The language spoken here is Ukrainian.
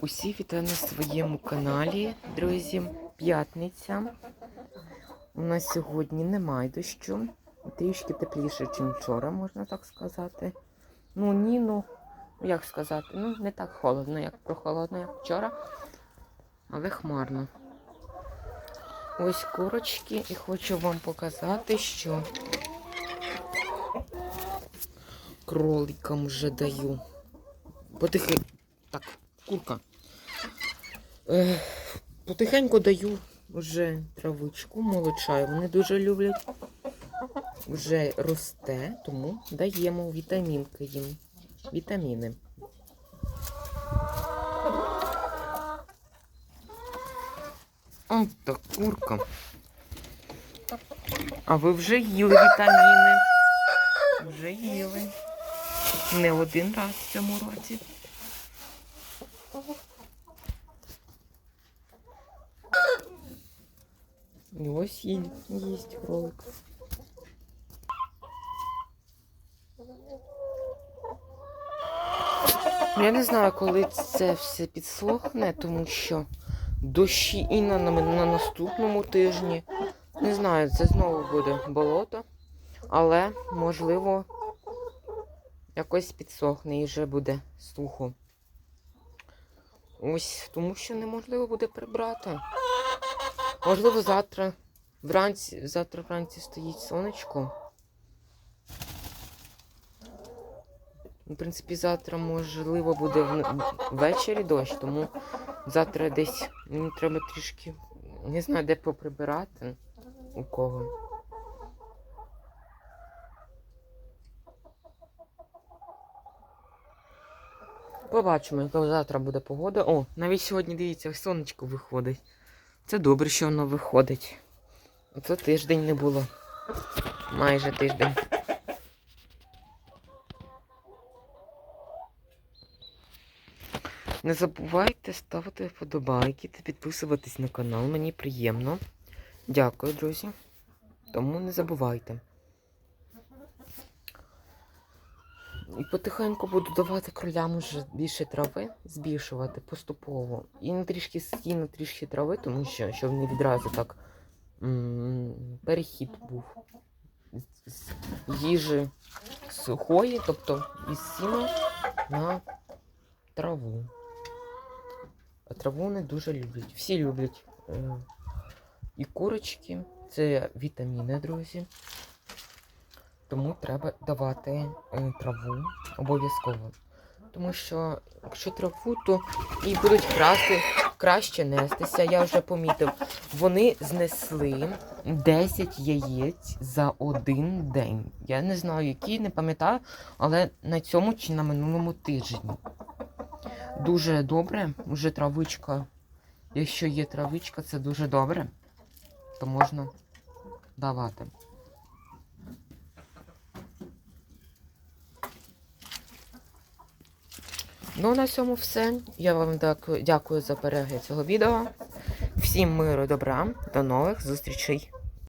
Усі вітаю на своєму каналі, друзі. П'ятниця. У нас сьогодні немає дощу. Трішки тепліше, ніж вчора, можна так сказати. Ну, ні, ну, як сказати, ну, не так холодно, як прохолодно, як вчора, але хмарно. Ось курочки, і хочу вам показати, що кроликам вже даю. Потихи. Так, курка. Е, потихеньку даю вже травичку, молочаю. Вони дуже люблять. Вже росте, тому даємо вітамінки їм. Вітаміни. О, так, курка. А ви вже їли вітаміни. Вже їли. Не один раз в цьому році. І ось їй їсть кролик. Я не знаю, коли це все підсохне, тому що дощі і на, на, на наступному тижні. Не знаю, це знову буде болото, але можливо якось підсохне і вже буде сухо. Ось, тому що неможливо буде прибрати. Можливо, завтра вранці, завтра вранці стоїть сонечко. В принципі, завтра, можливо, буде ввечері дощ, тому завтра десь мені треба трішки, не знаю, де поприбирати у кого. Побачимо, яка завтра буде погода. О, навіть сьогодні, дивіться, сонечко виходить. Це добре, що воно виходить. Оце тиждень не було. Майже тиждень. Не забувайте ставити вподобайки та підписуватись на канал. Мені приємно. Дякую, друзі. Тому не забувайте. І потихеньку буду давати кролям уже більше трави, збільшувати поступово. І не трішки сіну, трішки трави, тому що щоб не відразу так перехід був з їжі сухої, тобто із сіна на траву. А траву не дуже люблять. Всі люблять е, і курочки, це вітаміни, друзі. Тому треба давати е, траву обов'язково. Тому що якщо траву, то і будуть красти, краще нестися. Я вже помітив. Вони знесли 10 яєць за один день. Я не знаю, які, не пам'ятаю, але на цьому чи на минулому тижні. Дуже добре. Уже травичка. Якщо є травичка, це дуже добре. То можна давати. Ну, на цьому все. Я вам дякую, за перегляд цього відео. Всім миру, добра, до нових зустрічей.